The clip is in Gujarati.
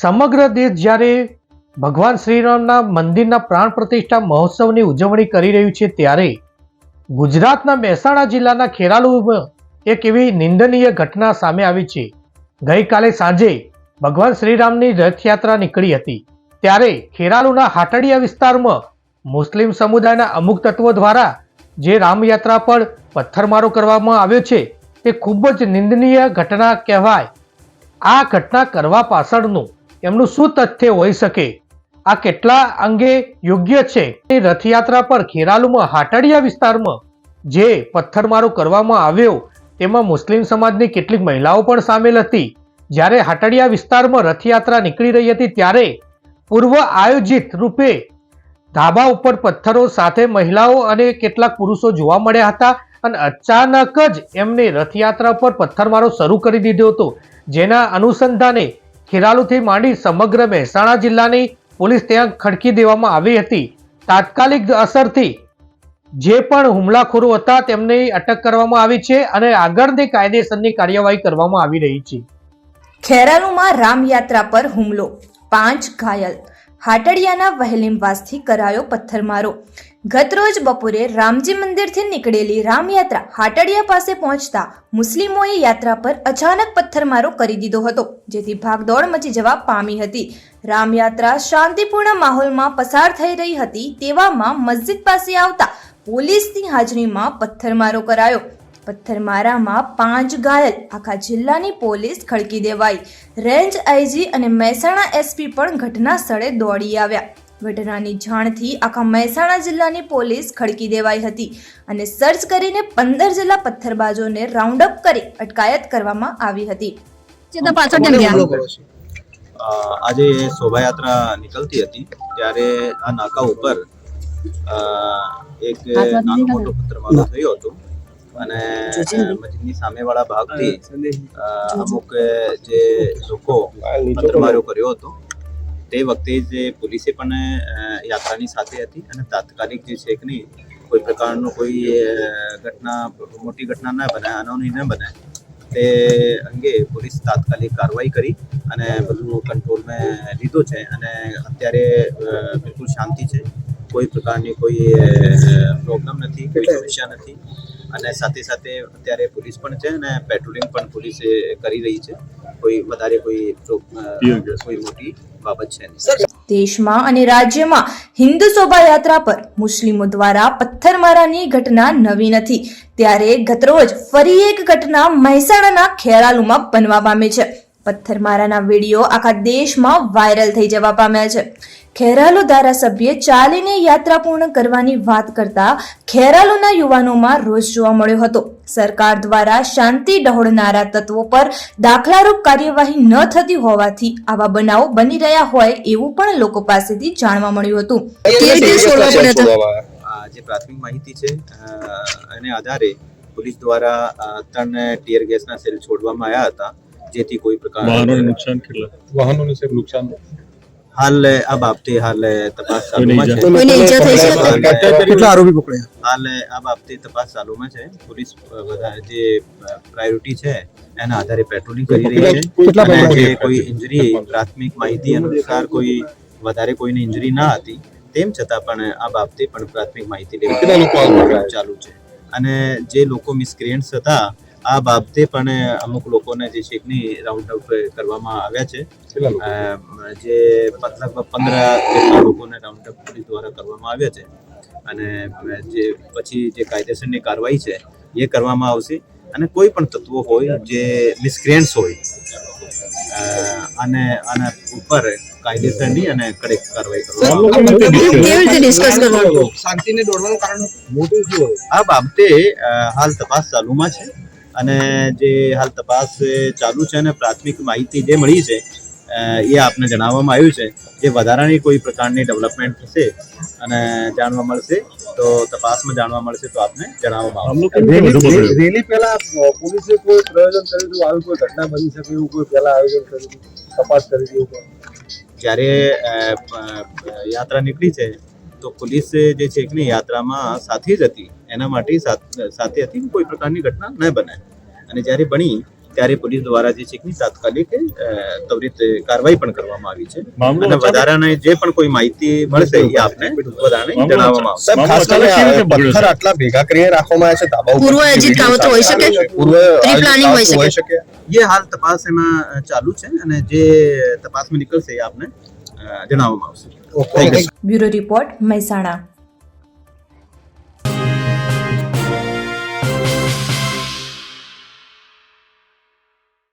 સમગ્ર દેશ જ્યારે ભગવાન શ્રીરામના મંદિરના પ્રાણ પ્રતિષ્ઠા મહોત્સવની ઉજવણી કરી રહ્યું છે ત્યારે ગુજરાતના મહેસાણા જિલ્લાના ખેરાલુમાં એક એવી નિંદનીય ઘટના સામે આવી છે. ગઈકાલે સાંજે ભગવાન શ્રીરામની રથયાત્રા નીકળી હતી. ત્યારે ખેરાલુના હાટડિયા વિસ્તારમાં મુસ્લિમ સમુદાયના અમુક તત્વો દ્વારા જે રામયાત્રા પર પથ્થરમારો કરવામાં આવ્યો છે, તે ખૂબ જ નિંદનીય ઘટના કહેવાય. આ ઘટના કરવા પાછળનું એમનું શું તથ્ય હોઈ શકે? આ કેટલા અંગે યોગ્ય છે? એ રથયાત્રા પર ખેરાલુમાં હાટડિયા વિસ્તારમાં જે પથ્થરમારો કરવામાં આવ્યો, તેમાં મુસ્લિમ સમાજની કેટલીક મહિલાઓ પણ સામેલ હતી. જ્યારે હાટડિયા વિસ્તારમાં રથયાત્રા નીકળી રહી હતી ત્યારે પૂર્વ આયોજિત રૂપે ધાબા ઉપર પથ્થરો સાથે મહિલાઓ અને કેટલાક પુરુષો જોવા મળ્યા હતા અને અચાનક જ એમને રથયાત્રા પર પથ્થરમારો શરૂ કરી દીધો હતો, જેના અનુસંધાને ખેરાલુથી માંડી સમગ્ર મહેસાણા જિલ્લાની પોલીસ ત્યાં ખડકી દેવામાં આવી હતી. તાત્કાલિક અસરથી જે પણ હુમલાખોરો હતા તેમને અટક કરવામાં આવી છે અને આગળની કાયદેસરની કાર્યવાહી કરવામાં આવી રહી છે. ખેરાલુમાં રામયાત્રા પર હુમલો. પાંચ ઘાયલ. હાટડિયાના વહેલીમવાસથી કરાયો પથ્થરમારો. ગતરોજ બપોરે રામજી મંદિરથી નીકળેલી રામયાત્રા હાટડિયા પાસે પહોંચતા મુસ્લિમોએ યાત્રા પર અચાનક પથ્થરમારો કરી દીધો હતો, જેથી ભાગદોડ મચી જવા પામી હતી. રામયાત્રા શાંતિપૂર્ણ માહોલમાં પસાર થઈ રહી હતી તેવામાં મસ્જિદ પાસે આવતા પોલીસની હાજરીમાં પથ્થરમારો કરાયો. પથ્થરમારામાં પાંચ ઘાયલ. આખા જિલ્લાની પોલીસ ખડકી દેવાઈ. રેન્જ આઈજી અને મહેસાણા એસપી પણ ઘટના સ્થળે દોડી આવ્યા. ઘટનાની જાણથી આખા મહેસાણા જિલ્લાની પોલીસ ખડકી દેવાઈ હતી અને સર્ચ કરીને પંદર જિલ્લા પથ્થરબાજોને રાઉન્ડ અપ કરી અટકાયત કરવામાં આવી હતી. આજે શોભાયાત્રા નીકળતી હતી ત્યારે આ નાકા ઉપર એક નાનો મોટો પથ્થરમારો થયો હતો. અને મસ્જિદની સામેવાળા ભાગથી અમુક જે લોકો પથ્થરમારો કર્યો હતો તે વખતે જે પોલીસે પણ યાત્રાની સાથે હતી અને તાત્કાલિક જે છે કે નહીં કોઈ પ્રકારનો કોઈ ઘટના મોટી ઘટના ન બને અનોની ન બને તે અંગે પોલીસ તાત્કાલિક કાર્યવાહી કરી અને બધું કંટ્રોલમાં લીધો છે અને અત્યારે બિલકુલ શાંતિ છે. કોઈ પ્રકારની કોઈ પ્રોબ્લેમ નથી કોઈ સમસ્યા નથી. અને સાથે સાથે અત્યારે પોલીસ પણ છે અને પેટ્રોલિંગ પણ પોલીસે કરી રહી છે. કોઈ વધારે કોઈ કોઈ મોટી બાબત છે દેશમાં અને રાજ્યમાં હિન્દુ શોભાયાત્રા પર મુસ્લિમો દ્વારા પથ્થરમારાની ઘટના નવી નથી. ત્યારે ગતરોજ ફરી એક ઘટના મહેસાણાના ખેરાલુમાં બનવા પામી છે. પથ્થરમારાના વીડિયો આખા દેશમાં વાયરલ થઈ જવા પામ્યા છે. ખેરાલુ ધારાસભ્ય ચાલીને યાત્રા પૂર્ણ કરવાની વાત કરતા ખેરાલુના યુવાનોમાં રોષ જોવા મળ્યો હતો. સરકાર દ્વારા શાંતિ ડહોળનારા તત્વો પર દાખલારૂપ કાર્યવાહી ન થતી હોવાથી આવા બનાવો બની રહ્યા હોય એવું પણ લોકો પાસેથી જાણવા મળ્યું હતું. જે પ્રાથમિક માહિતી છે અ, એને આધારે પોલીસ દ્વારા ત્રણ ટીયર ગેસના સેલ છોડવામાં આવ્યા હતા. જેથી કોઈ વાહનોને પ્રકાર નુકસાન કેટલા? વાહનોને સાહેબ નુકસાન. હાલ આ બાબતે હાલ તપાસ ચાલુમાં છે. કેટલા આરોપી પકડ્યા? હાલ આ બાબતે તપાસ ચાલુમાં છે. પોલીસ વધારે જે પ્રાયોરિટી છે એના આધારે પેટ્રોલિંગ કરી રહી છે. અને જે કોઈ ઇન્જરી પ્રાથમિક માહિતી અનુસાર કોઈ વધારે કોઈને ઇન્જરી ના હતી તેમ છતાં પણ આ બાબતે પણ પ્રાથમિક માહિતી કેટલા લોકો લેવા ચાલુ છે. અને જે લોકો મિસક્રિયન્ટ્સ હતા આ બાબતે પણ અમુક લોકોને જે શેકની રાઉન્ડ અપ કરવામાં આવ્યા છે. જે લગભગ પંદર જેટલા લોકોને રાઉન્ડ અપ પોલીસ દ્વારા કરવામાં આવ્યા છે. અને જે પછી જે કાયદેસરની કાર્યવાહી છે એ કરવામાં આવશે. અને કોઈ પણ તત્વો હોય જે મિસક્રિયન્ટ્સ હોય અને આના ઉપર કાયદેસરની અને કડક કાર્યવાહી કરવામાં કેવી રીતે ડિસ્કસ કરવાનું? શાંતિને દોડવાનું કારણ મોટું આ બાબતે હાલ તપાસ ચાલુમાં છે. અને જે હાલ તપાસ ચાલુ છે અને પ્રાથમિક માહિતી જે મળી છે એ આપને જણાવવામાં આવ્યું છે જે વધારાની કોઈ પ્રકારની ડેવલપમેન્ટ થશે અને જાણવા મળશે તો તપાસમાં જાણવા મળશે તો આપને જણાવવામાં આવશે. રેલી પહેલા પોલીસે કોઈ પ્રયોજન કર્યું હતું? આવી કોઈ ઘટના બની શકે એવું કોઈ પહેલા આયોજન કર્યું તપાસ કરી દીધું જ્યારે યાત્રા નીકળી છે તો પોલીસ જે છે એકની યાત્રામાં સાથે જ હતી. એના માટે સાથે હતી કોઈ પ્રકારની ઘટના ન બને. અને જ્યારે બની ત્યારે પોલીસ દ્વારા જે છે તાત્કાલિક ત્વરિત કાર્યવાહી પણ કરવામાં આવી છે. અને વધારાને જે પણ કોઈ માહિતી મળશે એ આપને વધારાને જણાવવામાં આવશે. પથ્થર આટલા ભેગા કરી રાખવામાં આવે છે ધાબા પૂર્વ એજિટ કાવત હોઈ શકે? પૂર્વ પ્લાનિંગ હોઈ શકે? એ હાલ તપાસ એમાં ચાલુ છે અને જે તપાસમાં નીકળશે એ આપને જણાવવામાં આવશે. Bureau report Mehsana.